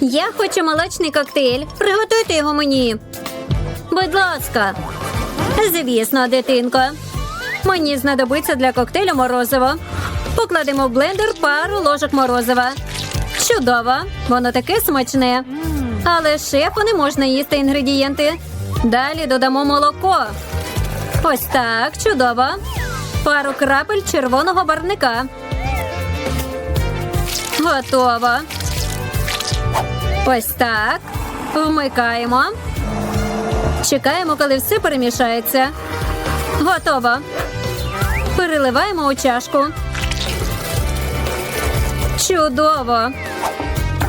Я хочу молочний коктейль. Приготуйте його мені. Будь ласка. Звісно, дитинко. Мені знадобиться для коктейлю морозиво. Покладемо в блендер пару ложок морозива. Чудово, воно таке смачне. Але шефу не можна їсти інгредієнти. Далі додамо молоко. Ось так, чудово. Пару крапель червоного барвника. Готово. Ось так. Вмикаємо. Чекаємо, коли все перемішається. Готово. Переливаємо у чашку. Чудово!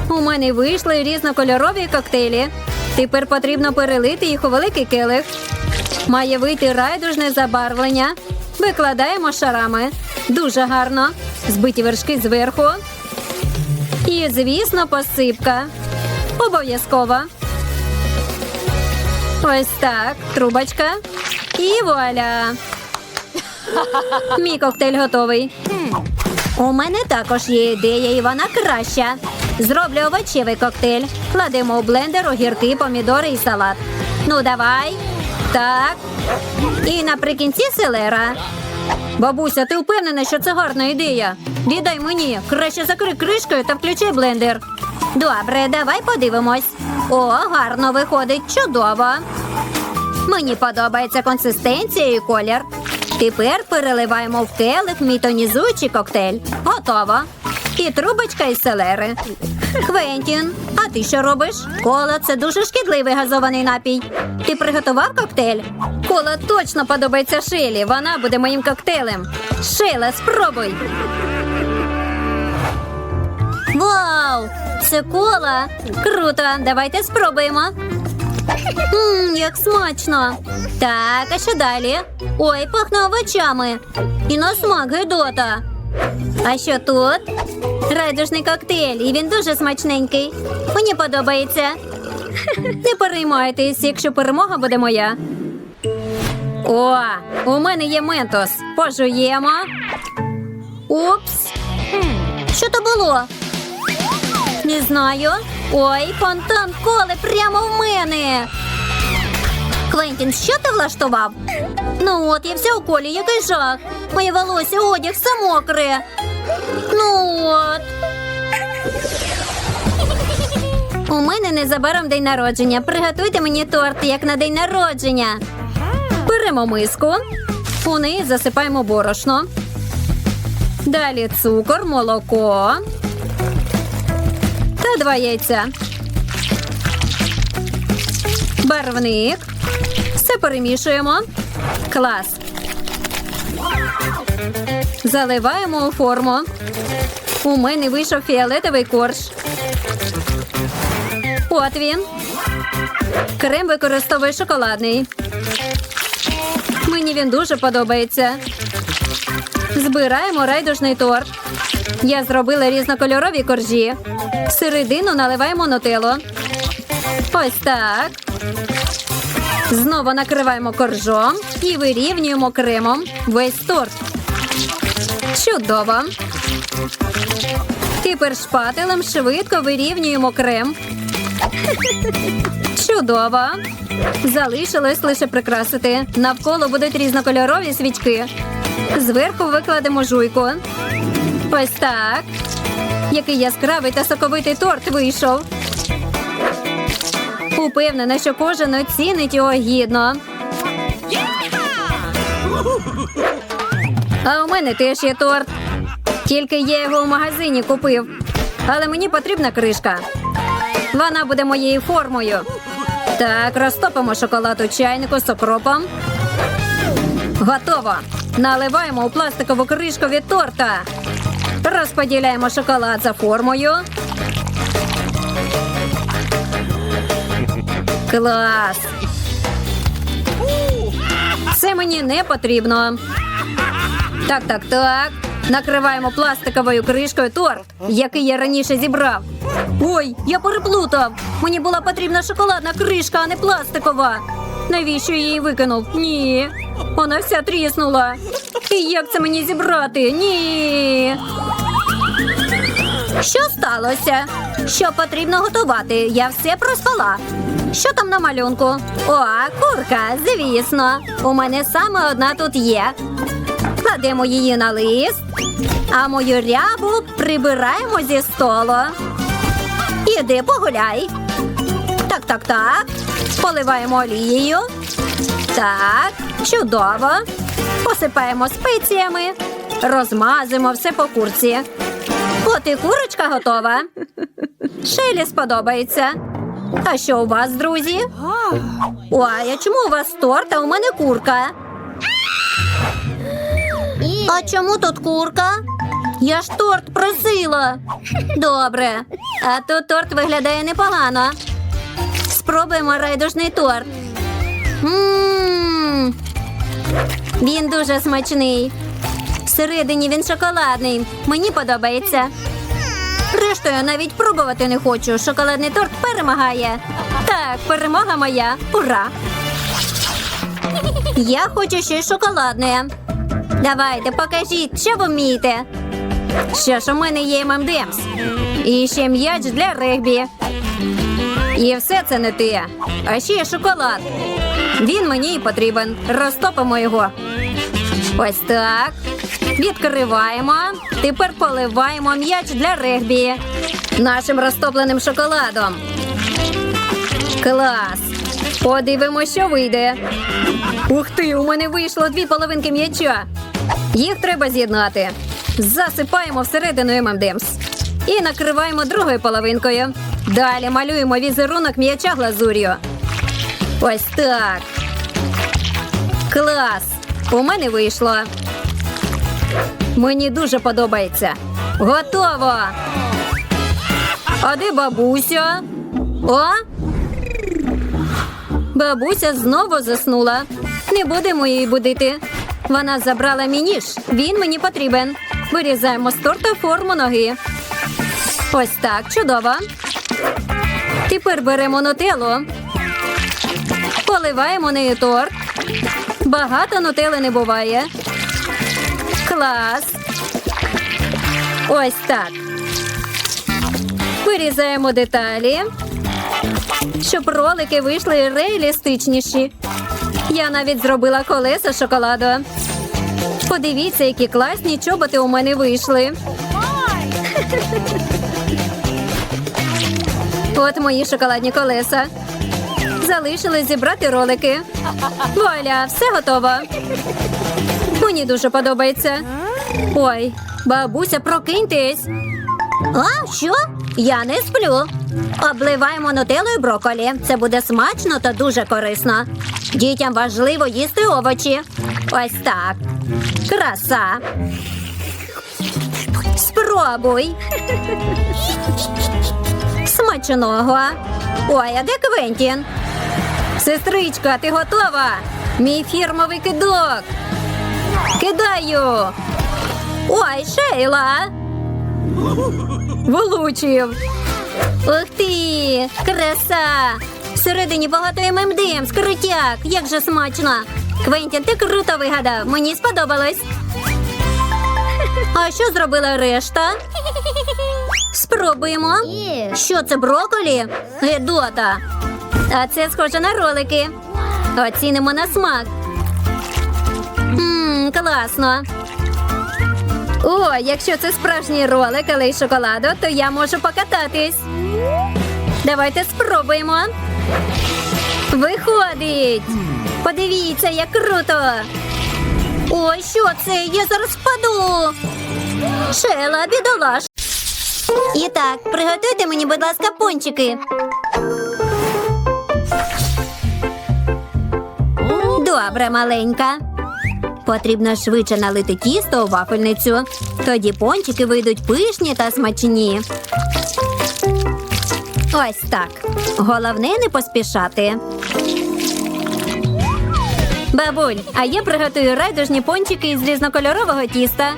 У мене вийшли різнокольорові коктейлі. Тепер потрібно перелити їх у великий келих. Має вийти райдужне забарвлення. Викладаємо шарами. Дуже гарно. Збиті вершки зверху. І, звісно, посипка. Обов'язково. Ось так. Трубочка. І вуаля. Мій коктейль готовий. У мене також є ідея, і вона краща. Зроблю овочевий коктейль. Кладемо у блендер огірки, помідори і салат. Ну, давай. Так. І наприкінці селера. Бабуся, ти впевнена, що це гарна ідея? Віддай мені. Краще закрий кришкою та включи блендер. Добре, давай подивимось. О, гарно виходить. Чудово. Мені подобається консистенція і колір. Тепер переливаємо в келих мій тонізуючий коктейль. Готово. І трубочка із селери. Квентін, а ти що робиш? Кола це дуже шкідливий газований напій. Ти приготував коктейль? Кола точно подобається Шилі. Вона буде моїм коктейлем. Шила, спробуй. Це кола! Круто! Давайте спробуємо. Ммм, як смачно. Так, а що далі? Ой, пахне овочами. І на смак гидота. А що тут? Райдужний коктейль, і він дуже смачненький. Мені подобається. Не переймайтесь, якщо перемога буде моя. О, у мене є ментос. Пожуємо. Упс. Що то було? Не знаю. Ой, фонтан коли прямо в мене. Квентін, що ти влаштував? Ну от, я вся у колі, який жах. Моє волосся, одяг, все мокре. Ну от. У мене незабаром день народження. Приготуйте мені торт, як на день народження. Беремо миску. У неї засипаємо борошно. Далі цукор, молоко та два яйця. Барвник. Все перемішуємо. Клас. Заливаємо у форму. У мене вийшов фіолетовий корж. От він. Крем використовую шоколадний. Мені він дуже подобається. Збираємо райдужний торт. Я зробила різнокольорові коржі. Всередину наливаємо нутеллу. Ось так. Знову накриваємо коржом і вирівнюємо кремом весь торт. Чудово. Тепер шпателем швидко вирівнюємо крем. Чудово. Залишилось лише прикрасити. Навколо будуть різнокольорові свічки. Зверху викладемо жуйку. Ось так. Який яскравий та соковитий торт вийшов. Упевнена, що кожен оцінить його гідно. А у мене теж є торт. Тільки я його в магазині купив. Але мені потрібна кришка. Вона буде моєю формою. Так, розтопимо шоколад у чайнику з окропом. Готово. Наливаємо у пластикову кришку від торта. Розподіляємо шоколад за формою. Клас. Це мені не потрібно. Так, так, так. Накриваємо пластиковою кришкою торт, який я раніше зібрав. Ой, я переплутав. Мені була потрібна шоколадна кришка, а не пластикова. Навіщо я її викинув? Ні. Вона вся тріснула. І як це мені зібрати? Ні. Що сталося? Що потрібно готувати? Я все проспала. Що там на малюнку? О, курка, звісно. У мене саме одна тут є. Кладемо її на лист, а мою рябу прибираємо зі столу. Іди погуляй. Так, так, так. Поливаємо олією. Так, чудово. Посипаємо спеціями, розмазимо все по курці. От і курочка готова. Шелі сподобається. А що у вас, друзі? Ой, а чому у вас торт, а у мене курка? А чому тут курка? Я ж торт просила. Добре. А тут торт виглядає непогано. Спробуємо райдужний торт. Мм. Він дуже смачний. Всередині він шоколадний. Мені подобається. Решту я навіть пробувати не хочу. Шоколадний торт перемагає. Так, перемога моя. Ура! Я хочу щось шоколадне. Давайте, покажіть, що ви вмієте. Що ж, у мене є ММДМС. І ще м'яч для регбі. І все це не те. А ще є шоколад. Він мені і потрібен. Розтопимо його. Ось так. Відкриваємо. Тепер поливаємо м'яч для регбі. Нашим розтопленим шоколадом. Клас! Подивимося, що вийде. Ух ти, у мене вийшло дві половинки м'яча. Їх треба з'єднати. Засипаємо всередину ММДМС. І накриваємо другою половинкою. Далі малюємо візерунок м'яча глазур'ю. Ось так. Клас! У мене вийшло. Мені дуже подобається. Готово. А де бабуся? О? Бабуся знову заснула. Не будемо її будити. Вона забрала мій ніж. Він мені потрібен. Вирізаємо з торта форму ноги. Ось так, чудово. Тепер беремо нутеллу. Поливаємо нею торт. Багато нутели не буває. Клас. Ось так. Вирізаємо деталі, щоб ролики вийшли реалістичніші. Я навіть зробила колеса шоколаду. Подивіться, які класні чоботи у мене вийшли. От мої шоколадні колеса. Залишилось зібрати ролики. Вуаля, все готово. Мені дуже подобається. Ой, бабуся, прокиньтесь. А, що? Я не сплю. Обливаємо нутеллою брокколі. Це буде смачно та дуже корисно. Дітям важливо їсти овочі. Ось так. Краса. Спробуй. Смачного. Ой, а де Квентін? Сестричка, ти готова? Мій фірмовий кидок. Кидаю. Ой, Шейла. Влучив. Ух ти! Краса! Всередині багато ММДМ, скрутяк. Як же смачно! Квентін, ти круто вигадав. Мені сподобалось. А що зробила решта? Спробуємо. Що це броколі? Гедота. А це схоже на ролики. Оцінимо на смак. Класно. О, якщо це справжній ролик, але й шоколаду, то я можу покататись. Давайте спробуємо. Виходить. Подивіться, як круто. Ой, що це? Я зараз впаду. Шела, бідолаш. І так, приготуйте мені, будь ласка, пончики. Добре, маленька. Потрібно швидше налити тісто у вафельницю. Тоді пончики вийдуть пишні та смачні. Ось так. Головне не поспішати. Бабуль, а я приготую райдужні пончики із різнокольорового тіста.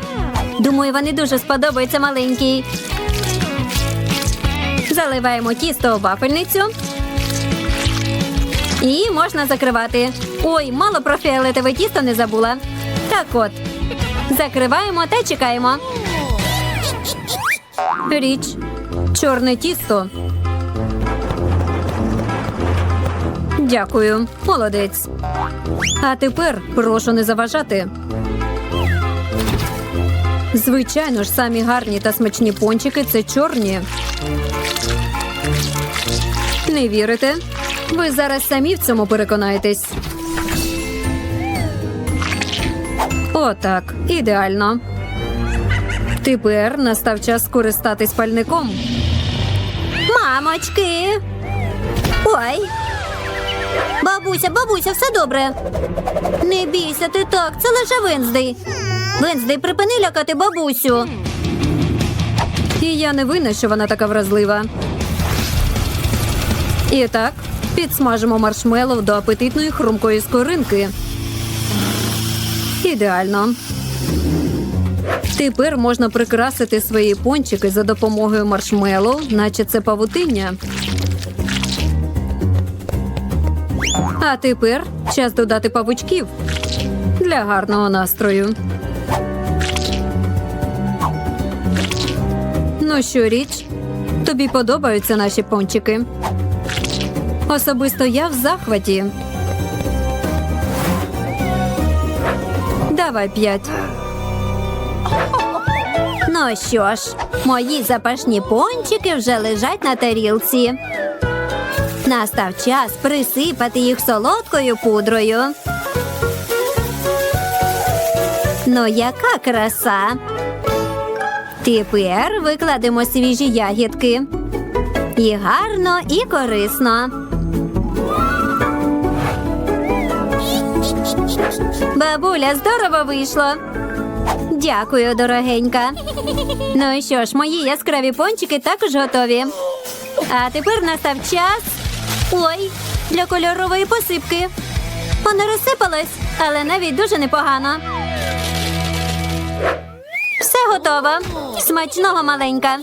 Думаю, вони дуже сподобаються маленькій. Заливаємо тісто у вафельницю. І можна закривати. Ой, мало про фіолетове тісто не забула. Так от. Закриваємо та чекаємо. Річ. чорне тісто. Дякую, молодець. А тепер прошу не заважати. Звичайно ж, самі гарні та смачні пончики це чорні. Не вірите? Ви зараз самі в цьому переконаєтесь. Отак, ідеально. Тепер настав час скористатись пальником. Мамочки. Ой. Бабуся, бабуся, все добре. Не бійся ти так, це лише Венздей. Венздей, припини лякати бабусю. І я не винна, що вона така вразлива. І так, підсмажимо маршмеллоу до апетитної хрумкої скоринки. Ідеально. Тепер можна прикрасити свої пончики за допомогою маршмеллоу, наче це павутиння. А тепер час додати павучків для гарного настрою. Ну що, річ? Тобі подобаються наші пончики? Особисто я в захваті. Давай п'ять. Ну що ж, мої запашні пончики вже лежать на тарілці. Настав час присипати їх солодкою пудрою. Ну, яка краса. Тепер викладемо свіжі ягідки. І гарно, і корисно. Бабуля, здорово вийшло. Дякую, дорогенька. Ну і що ж, мої яскраві пончики також готові. А тепер настав час. Ой, для кольорової посипки. Вона розсипалась, але навіть дуже непогано. Все готово. Смачного маленька.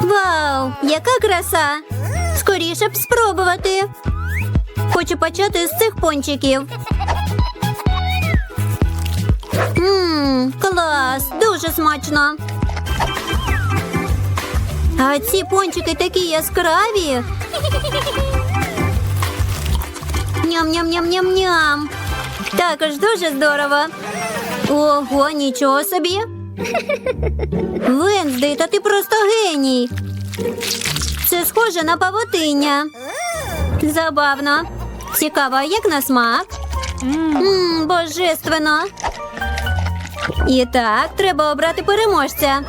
Вау, яка краса! Скоріше б спробувати. Хочу почати з цих пончиків. Ммм, клас, дуже смачно. А ці пончики такі яскраві. Ням-ням-ням-ням-ням. Також дуже здорово. Ого, нічого собі. Венздей, та ти просто геній. Це схоже на павутиння. Забавно. Цікаво, як на смак? Ммм, божественно. І так, треба обрати переможця.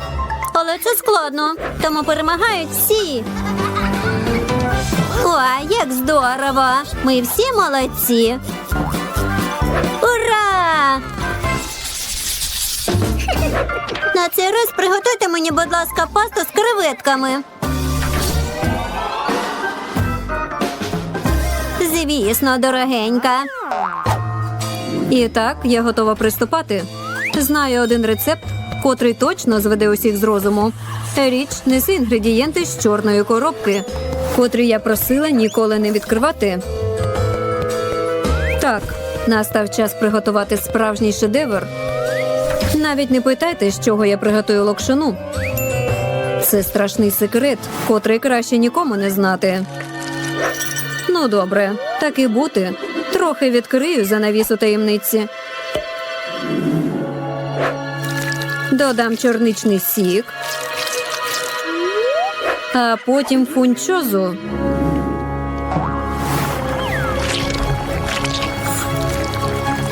Але це складно, тому перемагають всі. Ой, як здорово! Ми всі молодці. Ура! На цей раз приготуйте мені, будь ласка, пасту з креветками. Звісно, дорогенька. І так, я готова приступати. Знаю один рецепт, котрий точно зведе усіх з розуму. Річ неси інгредієнти з чорної коробки, котрі я просила ніколи не відкривати. Так, настав час приготувати справжній шедевр. Навіть не питайте, з чого я приготую локшину. Це страшний секрет, котрий краще нікому не знати. Ну, добре, так і бути. Трохи відкрию занавісу таємниці. Додам чорничний сік, а потім фунчозу.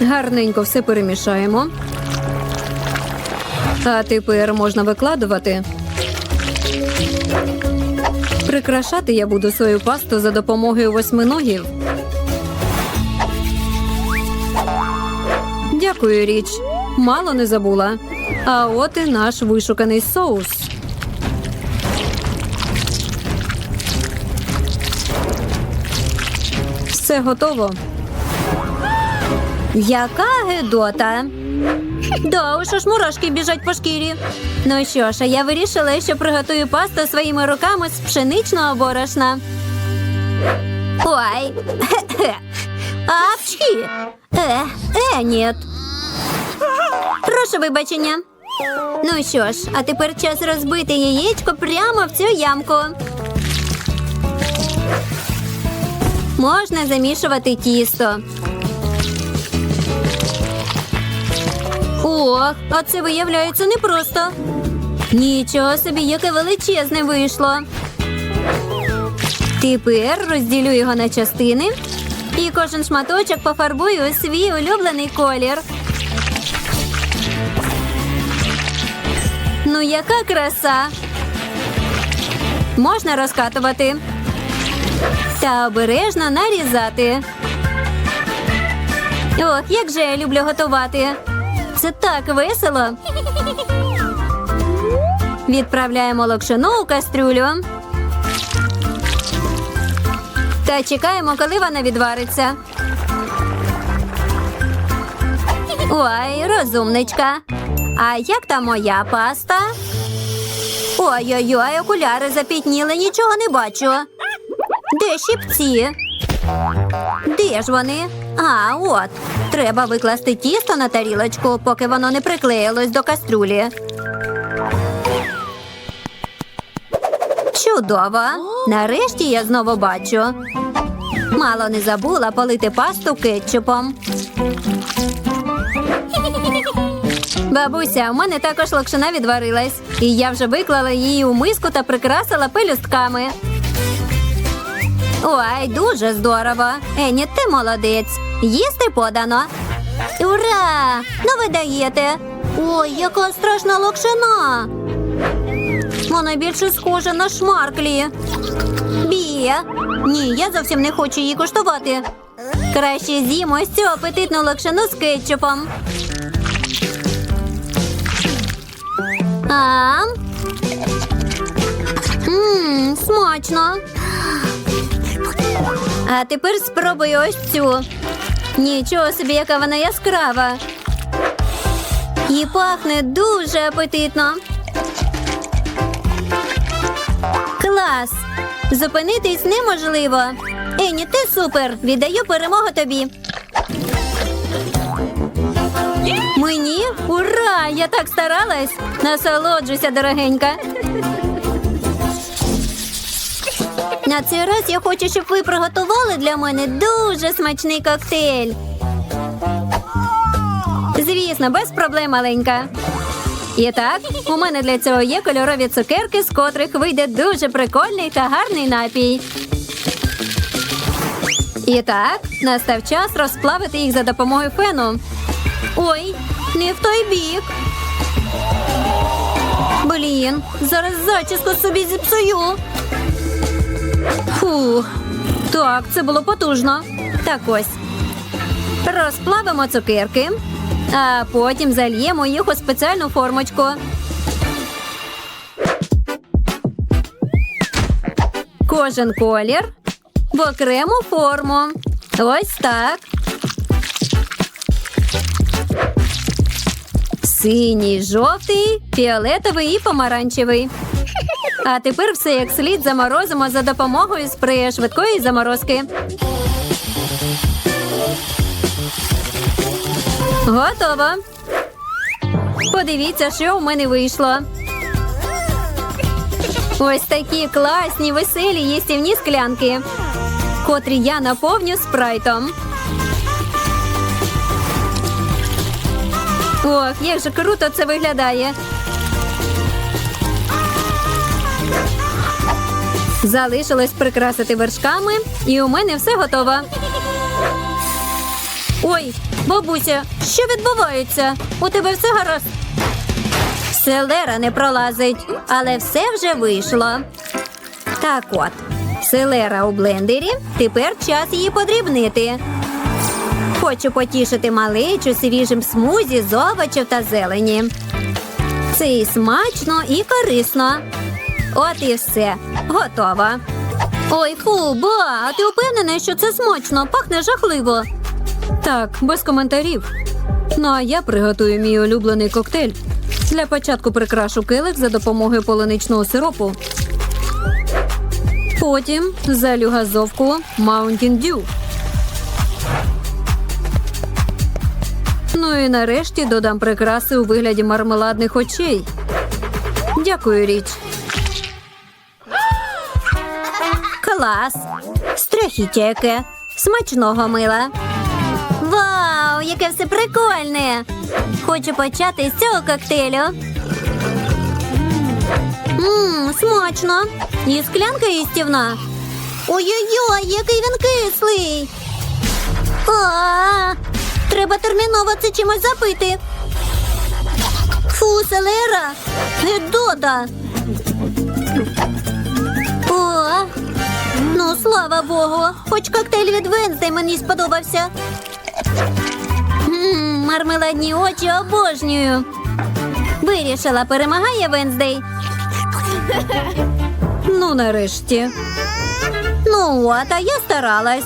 Гарненько все перемішаємо. А тепер можна викладувати. Прикрашати я буду свою пасту за допомогою восьминогів. Дякую, річ. Мало не забула. А от і наш вишуканий соус. Все готово. Яка гидота. Да, уж аж мурашки біжать по шкірі. Ну що ж, а я вирішила, що приготую пасту своїми руками з пшеничного борошна. Ой. Апчхі. Е, е, ні. Прошу вибачення. Ну що ж, а тепер час розбити яєчко прямо в цю ямку. Можна замішувати тісто. Ох, а це виявляється непросто. Нічого собі, яке величезне вийшло. Тепер розділю його на частини і кожен шматочок пофарбую у свій улюблений колір. Ну, яка краса! Можна розкатувати та обережно нарізати. Ох, як же я люблю готувати. Це так весело. Відправляємо локшину у кастрюлю. Та чекаємо, коли вона відвариться. Ой, розумничка. А як там моя паста? Ой-ой-ой, окуляри запітніли, нічого не бачу. Де щипці? Де ж вони? А, от. Треба викласти тісто на тарілочку, поки воно не приклеїлось до кастрюлі. Чудово! Нарешті я знову бачу. Мало не забула полити пасту кетчупом. Бабуся, у мене також локшина відварилась, і я вже виклала її у миску та прикрасила пелюстками. Ой, дуже здорово. Ені, ти молодець. Їсти подано. Ура! Ну ви даєте. Ой, яка страшна локшина. Вона більше схожа на шмарклі. Бія. Ні, я зовсім не хочу її куштувати. Краще з'їмо ось цю апетитну локшину з кетчупом. А? Ммм, смачно. А тепер спробую ось цю. Нічого собі, яка вона яскрава. І пахне дуже апетитно. Клас! Зупинитись неможливо. Ені, ти супер! Віддаю перемогу тобі. Мені? Ура! Я так старалась! Насолоджуйся, дорогенька. На цей раз я хочу, щоб ви приготували для мене дуже смачний коктейль. Звісно, без проблем маленька. І так, у мене для цього є кольорові цукерки, з котрих вийде дуже прикольний та гарний напій. І так, настав час розплавити їх за допомогою фену. Ой, не в той бік. Блін, зараз зачіску собі зіпсую. Фух, так, це було потужно. Так ось. Розплавимо цукерки, а потім зальємо їх у спеціальну формочку. Кожен колір в окрему форму. Ось так. Синій, жовтий, фіолетовий і помаранчевий. А тепер все як слід заморозимо за допомогою спрея швидкої заморозки. Готово. Подивіться, що у мене вийшло. Ось такі класні, веселі їстівні склянки, котрі я наповню спрайтом. Ох, як же круто це виглядає. Залишилось прикрасити вершками, і у мене все готово. Ой, бабуся, що відбувається? У тебе все гаразд? Селера не пролазить, але все вже вийшло. Так от, селера у блендері, тепер час її подрібнити. Хочу потішити малечу свіжим смузі з овочів та зелені. Це і смачно, і корисно. От і все. Готово. Ой, фу, ба, а ти впевнений, що це смачно, пахне жахливо. Так, без коментарів. Ну а я приготую мій улюблений коктейль. Для початку прикрашу келих за допомогою полуничного сиропу. Потім залю газовку Mountain Dew. Ну і нарешті додам прикраси у вигляді мармеладних очей. Дякую, річ. Клас! Страхіття яке! Смачного мила! Вау, яке все прикольне! Хочу почати з цього коктейлю. Ммм, смачно! І склянка їстівна. Ой-ой-ой, який він кислий! А, треба терміново це чимось запити. Фу, селера! Гедота! Слава Богу! Хоч коктейль від Венздей мені сподобався. М, мармеладні очі обожнюю. Вирішила, перемагає Венздей. Ну, нарешті. Ну, а я старалась.